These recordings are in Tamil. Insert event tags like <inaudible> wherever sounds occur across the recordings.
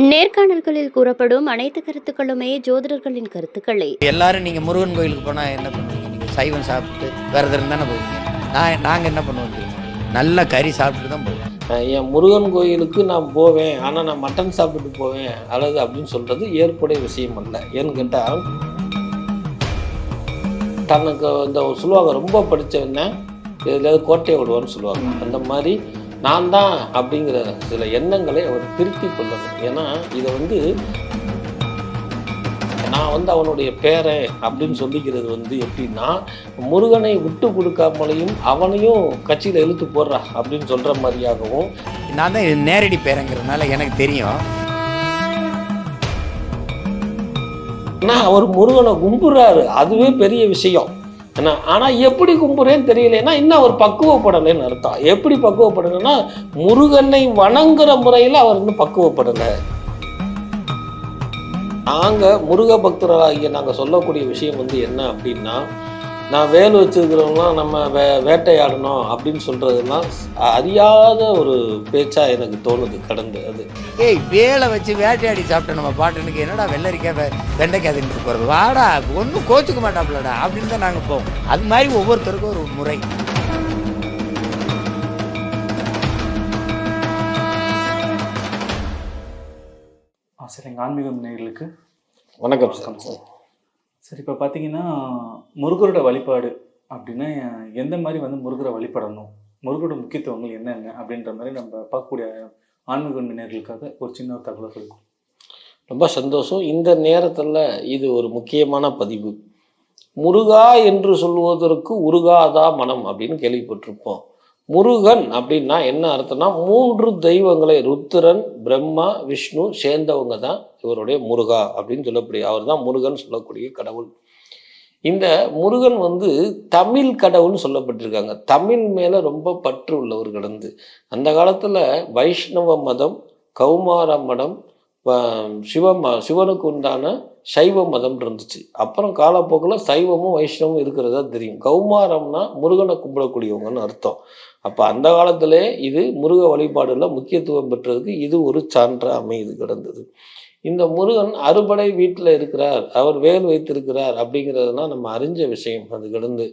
நேர்காணல்களில் கூறப்படும் அனைத்து கருத்துக்களுமே ஜோதிடர்களின் கருத்துக்களே. எல்லாரும் நீங்கள் முருகன் கோயிலுக்கு போனால் என்ன பண்ணுவீங்க? நீங்கள் சைவம் சாப்பிட்டு விரதம் தானே போவீங்க நான் நாங்கள் என்ன பண்ணுவோம் நல்ல கறி சாப்பிட்டு தான் போவோம். என் முருகன் கோயிலுக்கு நான் போவேன். ஆனால் நான் மட்டன் சாப்பிட்டு போவேன். அல்லது அப்படின்னு சொல்கிறது ஏற்புடைய விஷயம் அல்ல. ஏன்னு கேட்டால் தனக்கு இந்த சொல்லுவாங்க ரொம்ப படித்தவன இதில் கோட்டையை விடுவான்னு சொல்லுவாங்க. அந்த மாதிரி நான் தான் அப்படிங்கிற சில எண்ணங்களை அவர் திருத்தி கொள்ளணும் ஏன்னா இதை வந்து நான் வந்து அவனுடைய பேரன் அப்படின்னு சொல்லிக்கிறது வந்து எப்படின்னா முருகனை விட்டு கொடுக்காமலையும் அவனையும் கட்சியில் இழுத்து போடுறா அப்படின்னு சொல்கிற மாதிரியாகவும். நான் தான் நேரடி பேரங்கிறதுனால எனக்கு தெரியும். ஆனால் அவர் முருகனை கும்பிட்றாரு. அதுவே பெரிய விஷயம். ஏன்னா ஆனால் எப்படி கும்பிட்றேன்னு தெரியலன்னா இன்னும் அவர் பக்குவப்படலைன்னு அர்த்தம். எப்படி பக்குவப்படலைன்னா முருகனை வணங்குற முறையில் அவர் இன்னும் பக்குவப்படலை. நாங்கள் முருக பக்தர்களாகிய நாங்கள் சொல்லக்கூடிய விஷயம் வந்து என்ன அப்படின்னா நான் வேல் வச்சிருக்கிறவங்களாம் நம்ம வே வேட்டையாடணும் அப்படின்னு சொல்கிறதுலாம் அறியாத ஒரு பேச்சாக எனக்கு தோணுது கடந்து அது. ஏய் வேலை வச்சு வேட்டையாடி சாப்பிட்ட நம்ம பாட்டனுக்கு என்னடா வெள்ளரிக்காய் வெண்டைக்காய் தின்ட்டு போகிறது வாடா ஒன்றும் கோச்சுக்க மாட்டாப்புலடா அப்படின்னு தான் நாங்கள் போவோம். அது மாதிரி ஒவ்வொருத்தருக்கும் ஒரு முறை. ஆ சரி எங்கள் ஆன்மீகம் நேயர்களுக்கு வணக்கம் சார். சரி இப்போ பார்த்தீங்கன்னா முருகரோட வழிபாடு அப்படின்னா எந்த மாதிரி வந்து முருகரை வழிபடணும்? முருகரோட முக்கியத்துவங்கள் என்னென்ன? அப்படின்ற மாதிரி நம்ம பார்க்கக்கூடிய ஆன்மீக நேர்களுக்காக ஒரு சின்ன ஒரு தகவல் இருக்கும் ரொம்ப சந்தோஷம். இந்த நேரத்தில் இது ஒரு முக்கியமான பதிவு. முருகா என்று சொல்வதற்கு உருகாதா மனம் அப்படின்னு கேள்விப்பட்டிருப்போம். முருகன் அப்படின்னா என்ன அர்த்தம்னா மூன்று தெய்வங்களை ருத்திரன் பிரம்மா விஷ்ணு சேர்ந்தவங்க தான் இவருடைய முருகா அப்படின்னு சொல்லக்கூடிய அவர் தான் முருகன் சொல்லக்கூடிய கடவுள். இந்த முருகன் வந்து தமிழ் கடவுள்னு சொல்லப்பட்டிருக்காங்க. தமிழ் மேலே ரொம்ப பற்று உள்ளவர் கடந்து. அந்த காலத்தில் வைஷ்ணவ மதம் கௌமார மடம் வ- சிவம் சிவனுக்கு உண்டான சைவ மதம் இருந்துச்சு. அப்புறம் காலப்போக்கில் சைவமும் வைஷ்ணவமும் இருக்கிறதா தெரியும். கௌமாரம்னா முருகனை கும்பிடக்கூடியவங்கன்னு அர்த்தம். அப்போ அந்த காலத்திலே இது முருக வழிபாடுல முக்கியத்துவம் பெற்றதுக்கு இது ஒரு சான்றாக அமைது கிடந்தது. இந்த முருகன் அறுபடை வீட்டில் இருக்கிறார் அவர் வேல் வைத்திருக்கிறார் அப்படிங்கிறதுனா நம்ம அறிஞ்ச விஷயம். அது கிடந்து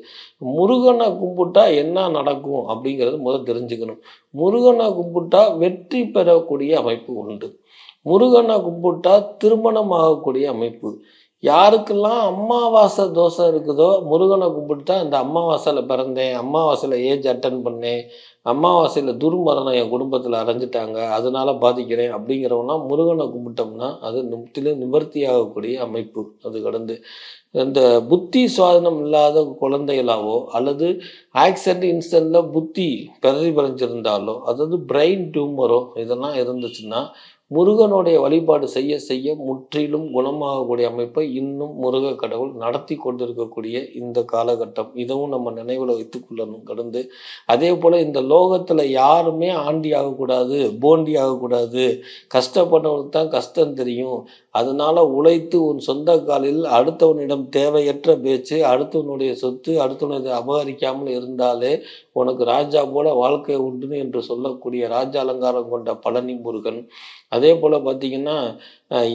முருகனை கும்பிட்டா என்ன நடக்கும் அப்படிங்கிறது முதல் தெரிஞ்சுக்கணும். முருகனை கும்பிட்டா வெற்றி பெறக்கூடிய அமைப்பு உண்டு. முருகனை கும்பிட்டா திருமணம் ஆகக்கூடிய அமைப்பு. யாருக்கெல்லாம் அமாவாசை தோசை இருக்குதோ முருகனை கும்பிட்டா அந்த அமாவாசையில் பிறந்தேன் அமாவாசையில் ஏஜ் அட்டன் பண்ணேன் அமாவாசையில் துர்மரணம் என் குடும்பத்தில் அரைஞ்சிட்டாங்க அதனால பாதிக்கிறேன் அப்படிங்கிறவங்களாம் முருகனை கும்பிட்டோம்னா அது முற்றிலும் நிவர்த்தி ஆகக்கூடிய அமைப்பு. அது கடந்து இந்த புத்தி சுவாதனம் இல்லாத குழந்தைகளாவோ அல்லது ஆக்சிடென்ட் இன்ஸ்டன்ட்டில் புத்தி பிரதிபலிச்சிருந்தாலோ அதாவது பிரெயின் டியூமரோ இதெல்லாம் இருந்துச்சுன்னா முருகனுடைய வழிபாடு செய்ய செய்ய முற்றிலும் குணமாகக்கூடிய அமைப்பை இன்னும் முருக கடவுள் நடத்தி கொண்டிருக்கக்கூடிய இந்த காலகட்டம். இதுவும் நம்ம நினைவில் வைத்துக்கொள்ளணும் கடந்து. அதே போல் இந்த லோகத்தில் யாருமே ஆண்டி ஆகக்கூடாது போண்டி ஆகக்கூடாது கஷ்டப்பட்டவங்களுக்கு தான் கஷ்டம் தெரியும். அதனால உழைத்து உன் சொந்த காலில் அடுத்தவனிடம் தேவையற்ற பேச்சு அடுத்தவனுடைய சொத்து அடுத்தவனை அபகரிக்காமல் இருந்தாலே உனக்கு ராஜா போல வாழ்க்கை உண்டுன்னு என்று சொல்லக்கூடிய ராஜ அலங்காரம் கொண்ட பழனி முருகன். அதே போல் பார்த்தீங்கன்னா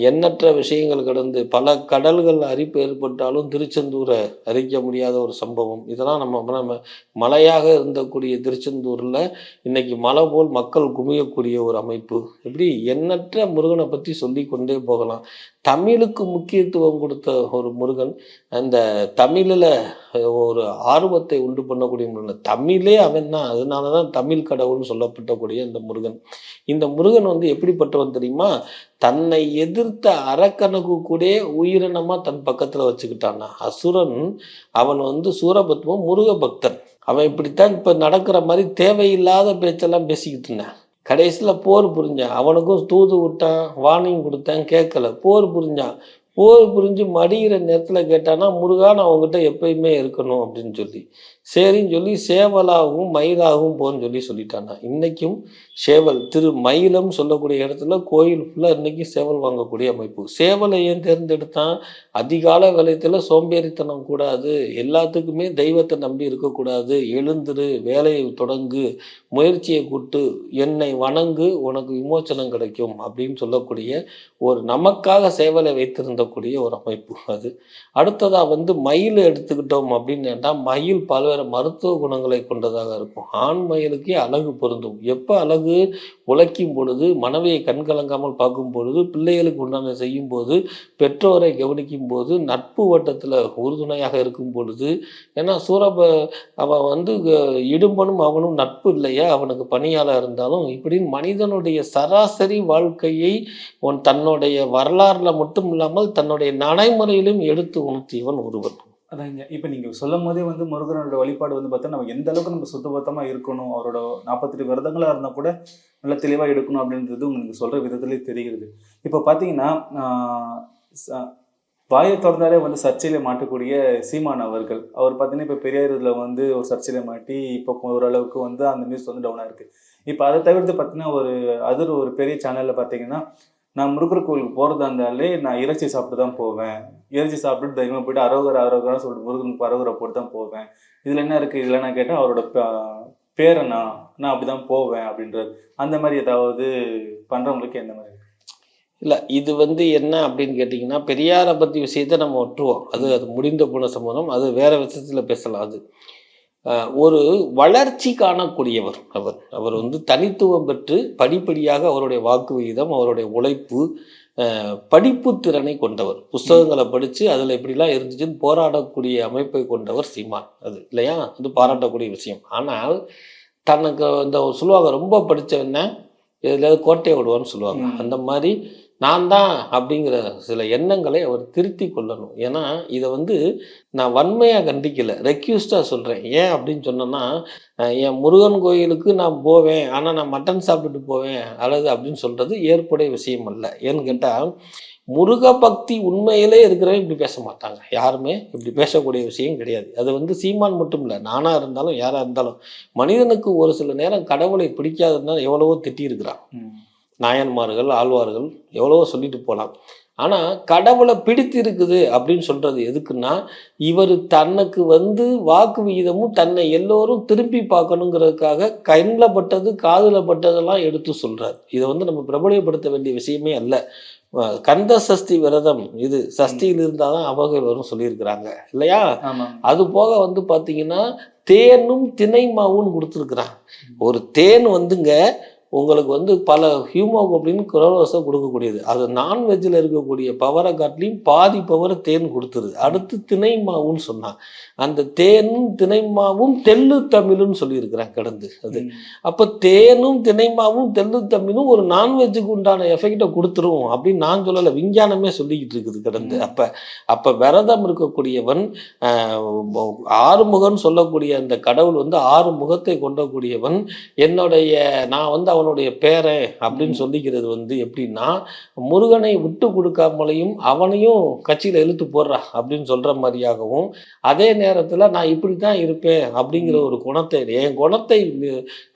எண்ணற்ற விஷயங்கள் கடந்து பல கடல்கள் அரிப்பு ஏற்பட்டாலும் திருச்செந்தூரை அரிக்க முடியாத ஒரு சம்பவம். இதெல்லாம் நம்ம நம்ம மலையாக இருந்தக்கூடிய திருச்செந்தூரில் இன்னைக்கு மலை போல் மக்கள் குமியக்கூடிய ஒரு அமைப்பு. இப்படி எண்ணற்ற முருகனை பற்றி சொல்லி கொண்டே போகலாம். தமிழுக்கு முக்கியத்துவம் கொடுத்த ஒரு முருகன் அந்த தமிழில் ஒரு ஆர்வத்தை உண்டு பண்ணக்கூடிய முருகன். தமிழே அவன் தான் அதனால தான் தமிழ் கடவுள்னு சொல்லப்பட்டக்கூடிய இந்த முருகன். இந்த முருகன் வந்து எப்படிப்பட்டவன் தெரியுமா? தன்னை எதிர்த்த அரக்கனுக்கு கூட உயிரினமா தன் பக்கத்துல வச்சுக்கிட்டானா. அசுரன் அவன் வந்து சூரபத்மன் முருக பக்தன் அவன் இப்படித்தான் இப்ப நடக்கிற மாதிரி தேவையில்லாத பேச்செல்லாம் பேசிக்கிட்டு இருந்தான். கடைசியில் போர் புரிஞ்சான். அவனுக்கும் தூது விட்டான் வார்னிங் கொடுத்தேன் கேட்கல. போர் புரிஞ்சான். போர் புரிஞ்சு மடிகிற நேரத்தில் கேட்டானா முருகா நான் உங்ககிட்ட எப்பயுமே இருக்கணும் அப்படின்னு சொல்லி. சரின்னு சொல்லி சேவலாகவும் மயிலாகவும் போன்னு சொல்லி சொல்லிட்டானா இன்னைக்கும் சேவல் திரு மயிலம் சொல்லக்கூடிய இடத்துல கோயில் ஃபுல்லாக இன்னைக்கும் சேவல் வாங்கக்கூடிய அமைப்பு. சேவலை ஏன் தேர்ந்தெடுத்தான்? அதிகால வேலையத்தில் சோம்பேறித்தனம் கூடாது. எல்லாத்துக்குமே தெய்வத்தை நம்பி இருக்கக்கூடாது. எழுந்துரு வேலையை தொடங்கு முயற்சியை கூட்டு என்னை வணங்கு உனக்கு விமோச்சனம் கிடைக்கும் அப்படின்னு சொல்லக்கூடிய ஒரு நமக்காக சேவலை வைத்திருந்தக்கூடிய ஒரு அமைப்பு அது. அடுத்ததாக வந்து மயில் எடுத்துக்கிட்டோம் அப்படின்னு மயில் பல்வேறு மருத்துவ குணங்களை கொண்டதாக இருக்கும். ஆண் மயிலுக்கே அழகு பொருந்தும். எப்போ அழகு உழைக்கும் பொழுது மனைவியை கண்கலங்காமல் பார்க்கும் பொழுது பிள்ளைகளுக்கு உண்டான செய்யும் போது பெற்றோரை கவனிக்கும் போது நட்பு வட்டத்தில் உறுதுணையாக இருக்கும் பொழுது ஏன்னா சூரப அவன் வந்து இடும்பனும் அவனும் நட்பு இல்லையா? அவனுக்கு பணியாளர் இருந்தாலும் இப்படி மனிதனுடைய சராசரி வாழ்க்கையை உன் தன்னுடைய வரலாறுல மட்டும் இல்லாமல் தன்னுடைய நடைமுறையிலும் எடுத்து உணர்த்தியவன் ஒருவன். அதாங்க. இப்போ நீங்கள் சொல்லும் போதே வந்து முருகனோட வழிபாடு வந்து பார்த்தா நம்ம எந்த அளவுக்கு நம்ம சுத்தபத்தமாக இருக்கணும் அவரோட நாற்பத்தெட்டு விரதங்களாக இருந்தால் கூட நல்ல தெளிவாக எடுக்கணும் அப்படின்றது உங்களுக்கு சொல்கிற விதத்துலேயே தெரிகிறது. இப்போ பார்த்தீங்கன்னா ச- வாயை திறந்தாலே வந்து சர்ச்சையில் மாட்டக்கூடிய சீமான் அவர்கள். அவர் பார்த்தீங்கன்னா இப்போ பெரியார் இதில் வந்து ஒரு சர்ச்சையில் மாட்டி இப்போ ஓரளவுக்கு வந்து அந்த நியூஸ் வந்து டவுனாக இருக்குது இப்போ அதை தவிர்த்து பார்த்தீங்கன்னா ஒரு அதர் ஒரு பெரிய சேனலில் பார்த்தீங்கன்னா நான் முருகர் கோவிலுக்கு போகிறதா இருந்தாலே நான் இறைச்சி சாப்பிட்டு தான் போவேன். இறைச்சி சாப்பிட்டு தைரியமாக போயிட்டு அரோகரா அரோகரா சொல்லிட்டு முருகனுக்கு அரோகரை போட்டு தான் போவேன். இதில் என்ன இருக்குது இதில் நான் கேட்டால் அவரோட பேரை பேரனா நான் அப்படி தான் போவேன் அப்படின்றது அந்த மாதிரி ஏதாவது பண்ணுறவங்களுக்கு எந்த மாதிரி இல்லை இது வந்து என்ன அப்படின்னு கேட்டிங்கன்னா பெரியாரை பற்றி விஷயத்தை நம்ம ஒட்டுவோம் அது அது முடிந்த போன சம்பவம். அது வேறு விஷயத்தில் பேசலாம். அது ஒரு வளர்ச்சி காணக்கூடியவர் அவர். அவர் வந்து தனித்துவம் பெற்று படிப்படியாக அவருடைய வாக்கு விகிதம் அவருடைய உழைப்பு அஹ், படிப்பு திறனை கொண்டவர். புஸ்தகங்களை படித்து அதில் எப்படிலாம் இருந்துச்சுன்னு போராடக்கூடிய அமைப்பை கொண்டவர் சீமான். அது இல்லையா? அது பாராட்டக்கூடிய விஷயம். ஆனால் தனக்கு இந்த சொல்லுவாங்க ரொம்ப படித்தவன எதுலையாவது கோட்டையை விடுவான்னு சொல்லுவாங்க. அந்த மாதிரி நான் தான் அப்படிங்கிற சில எண்ணங்களை அவர் திருத்தி கொள்ளணும். ஏன்னா இதை வந்து நான் வன்மையாக கண்டிக்கலை. ரெக்யூஸ்டாக சொல்கிறேன் ஏன் அப்படின்னு சொன்னேன்னா என் முருகன் கோயிலுக்கு நான் போவேன். ஆனால் நான் மட்டன் சாப்பிட்டுட்டு போவேன். அல்லது அப்படின்னு சொல்கிறது ஏற்புடைய விஷயம் அல்ல. ஏன்னு கேட்டால் முருக பக்தி உண்மையிலே இருக்கிறவங்க இப்படி பேச மாட்டாங்க. யாருமே இப்படி பேசக்கூடிய விஷயம் கிடையாது. அது வந்து சீமான் மட்டும் இல்லை. நானாக இருந்தாலும் யாராக இருந்தாலும் மனிதனுக்கு ஒரு சில நேரம் கடவுளை பிடிக்காததுனால எவ்வளவோ திட்டியிருக்கிறான். நாயன்மார்கள் ஆழ்வார்கள் எவ்வளவோ சொல்லிட்டு போகலாம் ஆனால் கடவுளை பிடித்து இருக்குது அப்படின்னு சொல்றது எதுக்குன்னா இவர் தனக்கு வந்து வாக்கு விகிதமும் தன்னை எல்லோரும் திருப்பி பார்க்கணுங்கிறதுக்காக கண்ணில் பட்டது காதில் பட்டதெல்லாம் எடுத்து சொல்றார். இதை வந்து நம்ம பிரபலியப்படுத்த வேண்டிய விஷயமே அல்ல. கந்த சஷ்டி விரதம் இது சஷ்டியில் இருந்தால் தான் அவர்கள் வரும் சொல்லியிருக்கிறாங்க இல்லையா? அது போக வந்து பார்த்தீங்கன்னா தேனும் திணைமாவும் கொடுத்துருக்குறான் ஒரு தேன் வந்துங்க உங்களுக்கு வந்து பல ஹியூமோகுளோபின் குரோலோஸை கொடுக்கக்கூடியது. அது நான்வெஜ்ஜில் இருக்கக்கூடிய பவரை காட்டிலையும் பாதி பவரை தேன் கொடுத்துருது அடுத்து திணை மாவுன்னு சொன்னான். அந்த தேனும் திணை மாவும் தெள்ளு தமிழுன்னு சொல்லியிருக்கிறான் கிடந்து. அது. அப்போ தேனும் திணைமாவும் தெள்ளு தமிழும் ஒரு நான்வெஜ்ஜுக்கு உண்டான எஃபெக்டை கொடுத்துரும் அப்படின்னு நான் சொல்லலை விஞ்ஞானமே சொல்லிக்கிட்டு இருக்குது கிடந்து. அப்போ அப்போ விரதம் இருக்கக்கூடியவன் ஆஹ், ஆறுமுகன் சொல்லக்கூடிய அந்த கடவுள் வந்து ஆறு முகத்தை கொண்டக்கூடியவன். என்னுடைய நான் வந்து அவனுடைய பேரன் அப்படின்னு. சொல்லிக்கிறது வந்து எப்படின்னா முருகனை விட்டு கொடுக்காமலையும் அவனையும் கட்சியில் இழுத்து போடுறா அப்படின்னு சொல்ற மாதிரியாகவும் அதே நேரத்தில் நான் இப்படி தான் இருப்பேன் அப்படிங்கிற. ஒரு குணத்தை என் குணத்தை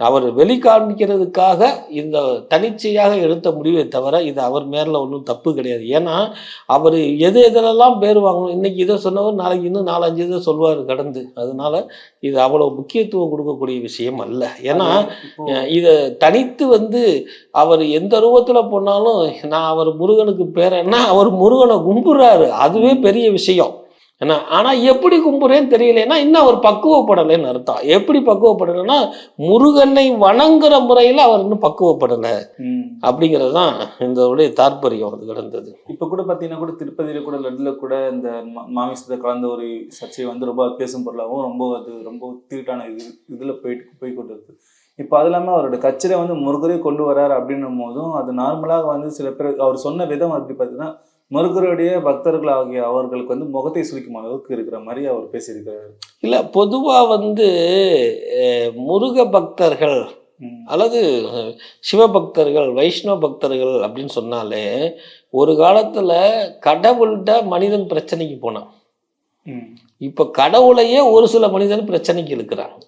அவர் வெளிக்காண்பிக்கிறதுக்காக இந்த தனிச்சையாக எடுத்த முடிவை தவிர இது அவர் மேல ஒன்றும் தப்பு கிடையாது ஏன்னா அவர் எது எதிலெல்லாம் பேர் வாங்கணும் இன்னைக்கு இதை சொன்னவர் நாளைக்கு இன்னும் நாலஞ்சு இதை சொல்வார் கடந்து அதனால இது அவ்வளவு முக்கியத்துவம் கொடுக்கக்கூடிய விஷயம் அல்ல ஏன்னா அது இப்போ தனித்து வந்து அவர் எந்த ரூபத்துல போனாலும் நான் அவர் முருகனுக்கு பேரன்னா அவர் முருகனை கும்புறாரு அதுவே பெரிய விஷயம். ஏன்னா ஆனா எப்படி கும்புறேன்னு தெரியலன்னா இன்னும் அவர் பக்குவப்படலைன்னு அர்த்தம். எப்படி பக்குவப்படலைன்னா முருகனை வணங்குற முறையில அவர் இன்னும் பக்குவப்படலை. அப்படிங்கிறது தான் இந்த உடைய தாற்பயம் அது கிடந்தது. இப்போ கூட பார்த்தீங்கன்னா கூட திருப்பதியில கூட லட்டில் கூட இந்த மாமிசத்தை கலந்த ஒரு சர்ச்சை வந்து ரொம்ப பேசும் பொருளாகவும் ரொம்ப அது ரொம்ப தீட்டான இது இதில் போயிட்டு போய் கொண்டு இருக்கு இப்போ அது இல்லாமல் அவரோட கட்சியில வந்து முருகரே கொண்டு வராரு அப்படின்னும் போதும் அது நார்மலாக வந்து சில பேர் அவர் சொன்ன விதம் அப்படி பார்த்தீங்கன்னா முருகருடைய பக்தர்கள் ஆகிய அவர்களுக்கு வந்து முகத்தை சுளிக்கும் அளவுக்கு இருக்கிற மாதிரி அவர் பேசியிருக்காரு இல்ல பொதுவா வந்து முருக பக்தர்கள். அல்லது சிவபக்தர்கள் வைஷ்ணவ பக்தர்கள் அப்படின்னு சொன்னாலே ஒரு காலத்துல கடவுள்கிட்ட மனிதன் பிரச்சனைக்கு போனான். இப்போ கடவுளையே ஒரு சில மனிதன் பிரச்சனைக்கு இழுக்கிறாங்க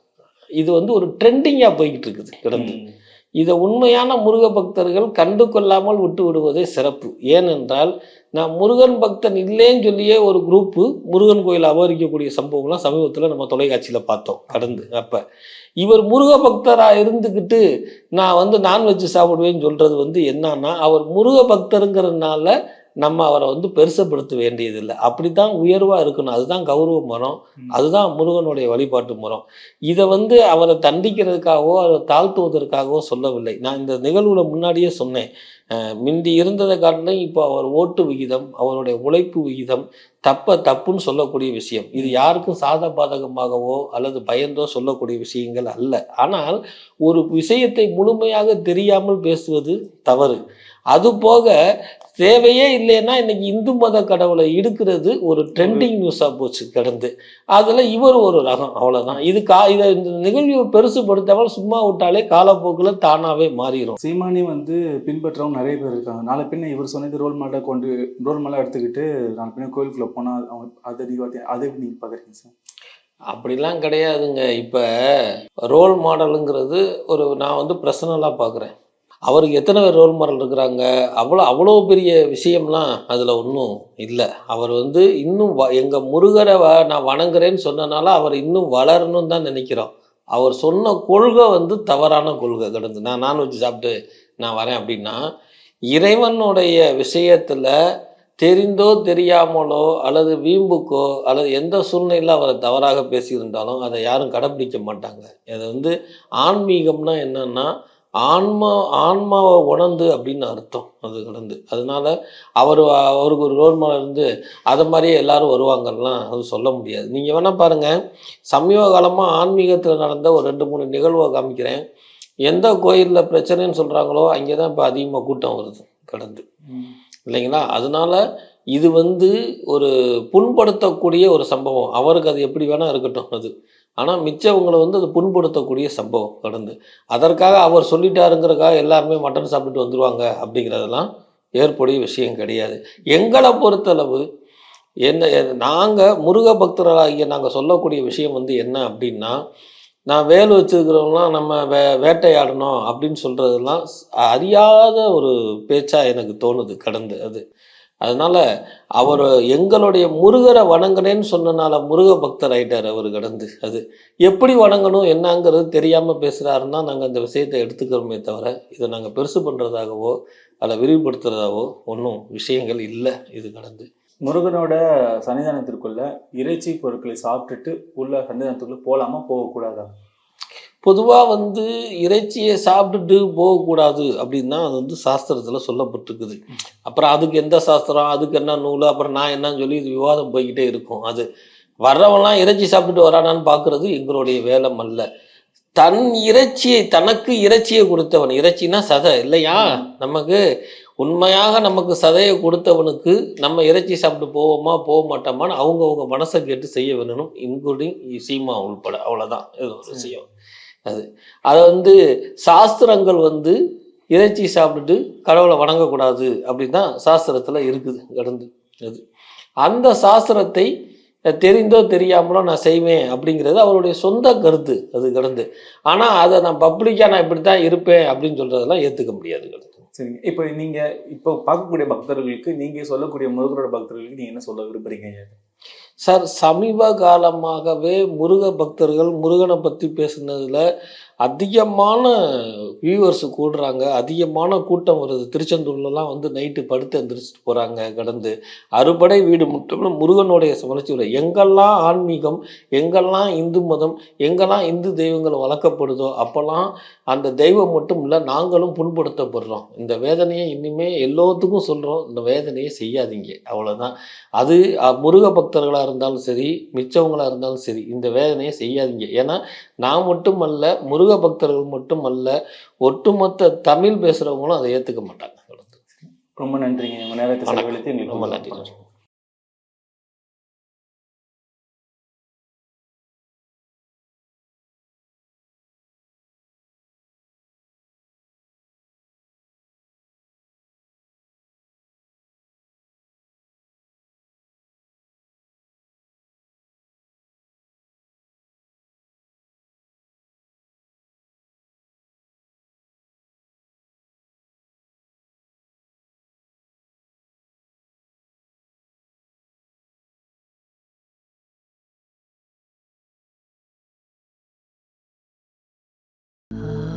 இது வந்து ஒரு ட்ரெண்டிங்காக போய்கிட்டு இருக்குது கிடந்து. இதை உண்மையான முருக பக்தர்கள் கண்டு கொள்ளாமல் விட்டு விடுவதே சிறப்பு. ஏனென்றால் நான் முருகன் பக்தன் இல்லைன்னு சொல்லியே ஒரு குரூப்பு முருகன் கோயில் அபகரிக்கக்கூடிய சம்பவம்லாம் சமீபத்தில் நம்ம தொலைக்காட்சியில் பார்த்தோம் கடந்து அப்போ. இவர் முருக பக்தராக இருந்துக்கிட்டு நான் வந்து நான்வெஜ் சாப்பிடுவேன்னு சொல்கிறது வந்து என்னன்னா அவர் முருக பக்தருங்கிறதுனால நம்ம அவரை வந்து பெருசப்படுத்த வேண்டியதில்லை. அப்படி தான் உயர்வாக இருக்கணும். அதுதான் கௌரவ மரம். அதுதான் முருகனுடைய வழிபாட்டு முறம் இதை வந்து அவரை தண்டிக்கிறதுக்காகவோ அவரை தாழ்த்துவதற்காகவோ சொல்லவில்லை. நான் இந்த நிகழ்வுல முன்னாடியே சொன்னேன். முந்தி இருந்ததை காட்டிலும் இப்போ அவர் ஓட்டு விகிதம் அவருடைய உழைப்பு விகிதம் தப்ப தப்புன்னு சொல்லக்கூடிய விஷயம். இது யாருக்கும் சாத பாதகமாகவோ அல்லது பயந்தோ சொல்லக்கூடிய விஷயங்கள் அல்ல. ஆனால் ஒரு விஷயத்தை முழுமையாக தெரியாமல் பேசுவது தவறு. அது போக தேவையே இல்லைன்னா இன்னைக்கு இந்து மத கடவுளை இடுக்கிறது ஒரு ட்ரெண்டிங் நியூஸாக போச்சு கிடந்து. அதில் இவர் ஒரு ரகம் அவ்வளோதான் இது கா இதை இந்த நிகழ்வை பெருசுபடுத்தாமல் சும்மா விட்டாலே காலப்போக்கில் தானாகவே மாறிடும் சீமானி வந்து பின்பற்றவங்க நிறைய பேர் இருக்காங்க. நாளை பின்ன இவர் சொன்னது ரோல் மாடலை கொண்டு ரோல் மாடலாக எடுத்துக்கிட்டு நாளை பின்ன கோயிலுக்குள்ள போனால் அவங்க அதை நீங்கள் அதை நீங்கள் பார்க்குறீங்க சார்? அப்படிலாம் கிடையாதுங்க. இப்போ ரோல் மாடலுங்கிறது ஒரு நான் வந்து பர்சனலாக பார்க்குறேன். அவருக்கு எத்தனை பேர் ரோல் மாடல் இருக்கிறாங்க? அவ்வளோ அவ்வளோ பெரிய விஷயம்லாம் அதில் ஒன்றும் இல்லை. அவர் வந்து இன்னும் வ எங்கள் முருகரை வ நான் வணங்குறேன்னு சொன்னனால அவர் இன்னும் வளரணும்னு தான் நினைக்கிறோம். அவர் சொன்ன கொள்கை வந்து தவறான கொள்கை கிடந்து நான் நான்வெஜ் சாப்பிட்டு நான் வரேன் அப்படின்னா இறைவனுடைய விஷயத்தில் தெரிந்தோ தெரியாமலோ அல்லது வீம்புக்கோ அல்லது எந்த சூழ்நிலையில் அவரை தவறாக பேசியிருந்தாலும் அதை யாரும் கடைப்பிடிக்க மாட்டாங்க. அதை வந்து ஆன்மீகம்னா என்னன்னா ஆன்மா ஆன்மாவை உணர்ந்து அப்படின்னு அர்த்தம் அது கடந்து அதனால அவர் அவருக்கு ஒரு ரோல் மாடல் இருந்து அதை மாதிரியே எல்லாரும் வருவாங்கலாம் அது சொல்ல முடியாது. நீங்கள் வேணால் பாருங்கள் சமீப காலமாக ஆன்மீகத்தில் நடந்த ஒரு ரெண்டு மூணு நிகழ்வை காமிக்கிறேன். எந்த கோயிலில் பிரச்சனைன்னு சொல்கிறாங்களோ அங்கே தான் இப்போ அதிகமாக கூட்டம் வருது கடந்து. இல்லைங்களா? அதனால இது வந்து ஒரு புண்படுத்தக்கூடிய ஒரு சம்பவம். அவருக்கு அது எப்படி வேணால் இருக்கட்டும் அது. ஆனால் மிச்சவங்களை வந்து அது புண்படுத்தக்கூடிய சம்பவம் கடந்து அதற்காக அவர் சொல்லிட்டாருங்கிறக்காக எல்லாருமே மட்டன் சாப்பிட்டு வந்துடுவாங்க அப்படிங்கிறதெல்லாம் ஏற்புடைய விஷயம் கிடையாது. எங்களை பொறுத்தளவு என்ன நாங்கள் முருக பக்தர்களாகிய நாங்கள் சொல்லக்கூடிய விஷயம் வந்து என்ன அப்படின்னா நான் வேல் வச்சுருக்கிறவங்களாம் நம்ம வே வேட்டையாடணும் அப்படின்னு சொல்கிறதெல்லாம் அறியாத ஒரு பேச்சாக எனக்கு தோணுது கடந்து அது. அதனால் அவர் எங்களுடைய முருகரை வணங்கினேன்னு சொன்னனால முருக பக்தர் ஆயிட்டார் அவர் கடந்து. அது எப்படி வணங்கணும் என்னங்கிறது தெரியாமல் பேசுகிறாருன்னா நாங்கள் அந்த விஷயத்தை எடுத்துக்கிறோமே தவிர இதை நாங்கள் பெருசு பண்ணுறதாகவோ அதை விரிவுபடுத்துறதாவோ ஒன்றும் விஷயங்கள் இல்லை இது கடந்து. முருகனோட சன்னிதானத்திற்குள்ள இறைச்சி பொருட்களை சாப்பிட்டுட்டு உள்ள சன்னிதானத்துக்குள்ளே போகலாமா போகக்கூடாதா? பொதுவாக வந்து இறைச்சியை சாப்பிட்டுட்டு போகக்கூடாது அப்படின்னா அது வந்து சாஸ்திரத்தில் சொல்லப்பட்டிருக்குது. அப்புறம் அதுக்கு எந்த சாஸ்திரம் அதுக்கு என்ன நூல் அப்புறம் நான் என்னன்னு சொல்லி இது விவாதம் போய்கிட்டே இருக்கும். அது வர்றவெல்லாம் இறைச்சி சாப்பிட்டுட்டு வரானான்னு பார்க்குறது எங்களுடைய வேலை அல்ல. தன் இறைச்சியை தனக்கு இறைச்சியை கொடுத்தவன். இறைச்சினா சதை இல்லையா? நமக்கு உண்மையாக நமக்கு சதையை கொடுத்தவனுக்கு நம்ம இறைச்சி சாப்பிட்டு போவோமா போக மாட்டோமான்னு அவங்கவுங்க மனசை கேட்டு செய்ய வேணும் இன்க்ளூடிங் சீமா உள்பட. அவ்வளோதான் இது ஒரு விஷயம். அது. அதை வந்து சாஸ்திரங்கள் வந்து இறைச்சி சாப்பிட்டுட்டு கடவுளை வணங்கக்கூடாது அப்படின்னு தான் சாஸ்திரத்தில் இருக்குது கடந்து அது. அந்த சாஸ்திரத்தை தெரிந்தோ தெரியாமலோ நான் செய்வேன் அப்படிங்கிறது அவருடைய சொந்த கருத்து அது கடந்து ஆனால் அதை நான் பப்ளிக்காக நான் இப்படி தான் இருப்பேன் அப்படின்னு சொல்கிறதெல்லாம் ஏற்றுக்க முடியாது கடந்து சரிங்க. இப்போ நீங்கள் இப்போ பார்க்கக்கூடிய பக்தர்களுக்கு நீங்கள் சொல்லக்கூடிய முருகரோட பக்தர்களுக்கு நீங்கள் என்ன சொல்ல விரும்புறீங்க? சார் சமீப காலமாகவே முருக பக்தர்கள் முருகனை பற்றி பேசுனதில் அதிகமான வியூவர்ஸ் கூடுறாங்க. அதிகமான கூட்டம் வருது. திருச்செந்தூர்லலாம் வந்து நைட்டு படுத்து எந்திரிச்சிட்டு போகிறாங்க கடந்து. அறுபடை வீடு மட்டும் முருகனுடைய வளர்ச்சி எங்கெல்லாம் ஆன்மீகம் எங்கெல்லாம் இந்து மதம் எங்கெல்லாம் இந்து தெய்வங்கள் வளர்க்கப்படுதோ அப்போல்லாம் அந்த தெய்வம் மட்டும் இல்லை நாங்களும் புண்படுத்தப்படுறோம். இந்த வேதனையை இனிமேல் எல்லோத்துக்கும் சொல்கிறோம் இந்த வேதனையை செய்யாதீங்க. அவ்வளோதான் அது முருக பக்தர்களாக இருந்தாலும் சரி மிச்சவங்களாக இருந்தாலும் சரி இந்த வேதனையை செய்யாதீங்க. ஏன்னா நான் மட்டும் அல்ல முருக பக்தர்கள் மட்டும் அல்ல ஒட்டுமொத்த தமிழ் பேசுகிறவங்களும் அதை ஏற்றுக்க மாட்டாங்க. ரொம்ப நன்றிங்க. உங்க நேரத்தை. செலவழித்து ரொம்ப நன்றி. நன்றி <gasps> ஆ